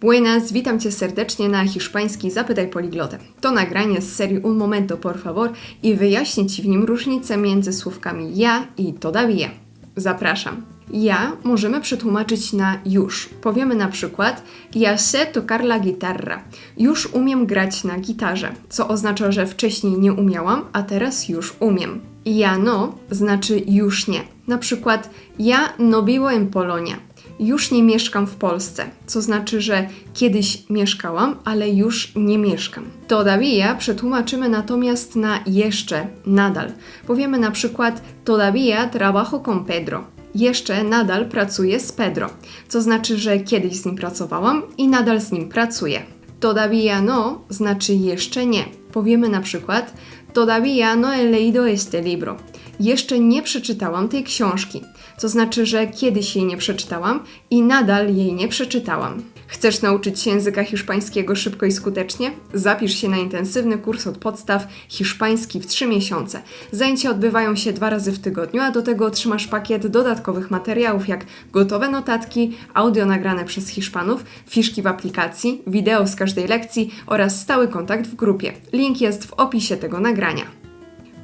Buenas, witam Cię serdecznie na hiszpański Zapytaj Poliglotę. To nagranie z serii Un Momento Por Favor i wyjaśnię Ci w nim różnicę między słówkami ja i todavía. Zapraszam. Ja możemy przetłumaczyć na już. Powiemy na przykład Ja sé tocar la guitarra. Już umiem grać na gitarze, co oznacza, że wcześniej nie umiałam, a teraz już umiem. Ja no znaczy już nie. Na przykład Ja no vivo en Polonia. Już nie mieszkam w Polsce, co znaczy, że kiedyś mieszkałam, ale już nie mieszkam. Todavía przetłumaczymy natomiast na jeszcze, nadal. Powiemy na przykład Todavía trabajo con Pedro. Jeszcze nadal pracuję z Pedro, co znaczy, że kiedyś z nim pracowałam i nadal z nim pracuję. Todavía no znaczy jeszcze nie. Powiemy na przykład Todavía no he leído este libro. Jeszcze nie przeczytałam tej książki, co znaczy, że kiedyś jej nie przeczytałam i nadal jej nie przeczytałam. Chcesz nauczyć się języka hiszpańskiego szybko i skutecznie? Zapisz się na intensywny kurs od podstaw hiszpański w 3 miesiące. Zajęcia odbywają się dwa razy w tygodniu, a do tego otrzymasz pakiet dodatkowych materiałów jak gotowe notatki, audio nagrane przez Hiszpanów, fiszki w aplikacji, wideo z każdej lekcji oraz stały kontakt w grupie. Link jest w opisie tego nagrania.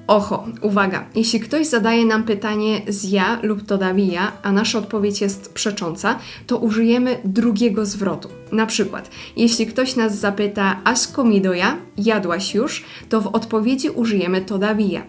Oho, uwaga, jeśli ktoś zadaje nam pytanie z ja lub todavía, a nasza odpowiedź jest przecząca, to użyjemy drugiego zwrotu. Na przykład, jeśli ktoś nas zapyta ¿has comido ya? Jadłaś już? To w odpowiedzi użyjemy todavía.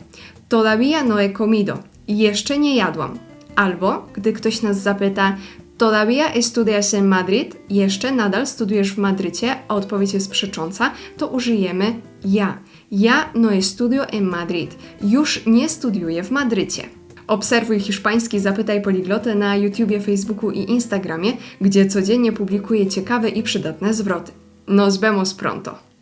Todavía no he comido. Jeszcze nie jadłam. Albo, gdy ktoś nas zapyta Todavía estudias en Madrid? Jeszcze nadal studujesz w Madrycie, a odpowiedź jest przecząca, to użyjemy ja. Ja no estudio en Madrid. Już nie studiuję w Madrycie. Obserwuj hiszpański Zapytaj Poliglotę na YouTubie, Facebooku i Instagramie, gdzie codziennie publikuję ciekawe i przydatne zwroty. Nos vemos pronto!